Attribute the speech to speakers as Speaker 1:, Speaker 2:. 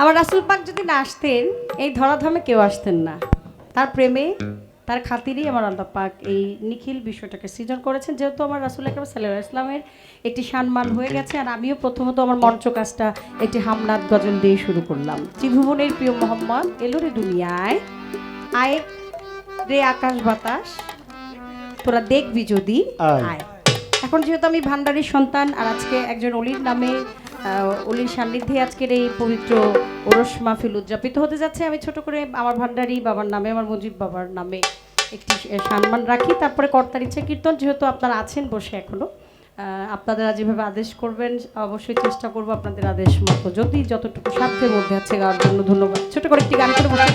Speaker 1: আমার রাসুল পাক যদি না আসতেন এই ধরাধামে কেউ আসতেন না। তার প্রেমে তার খাতিরেই আমার আল্লাহ পাক এই নিখিল বিষয়টাকে সৃজন করেছেন। যেহেতু আমার রাসুল আকরম সাল্লাহ ইসলামের একটি সম্মান হয়ে গেছে আর আমিও প্রথমত আমার মঞ্চ কাজটা একটি হামনাদ গজল দিয়ে শুরু করলাম। ত্রিভুবনের প্রিয় মোহাম্মদ এলো রে দুনিয়ায় আয় রে আকাশ বাতাস তোরা দেখবি যদি
Speaker 2: আয়।
Speaker 1: এখন যেহেতু আমি ভান্ডারির সন্তান আর আজকে একজন অলির নামে অলির সান্নিধ্যে আজকের এই পবিত্র ওরস মাহফিল উদযাপিত হতে যাচ্ছে। আমি ছোট করে আমার ভান্ডারি বাবার নামে, আমার মুজিব বাবার নামে একটি সম্মান রাখি। তারপরে কর্তার ইচ্ছে কীর্তন, যেহেতু আপনারা আছেন বসে এখনও আপনারা যেভাবে আদেশ করবেন, অবশ্যই চেষ্টা করব আপনাদের আদেশ মতো। যদি যতটুকু সাধ্যের মধ্যে আছে গাওয়ার জন্য ধন্যবাদ। ছোট করে একটি গান করে বসে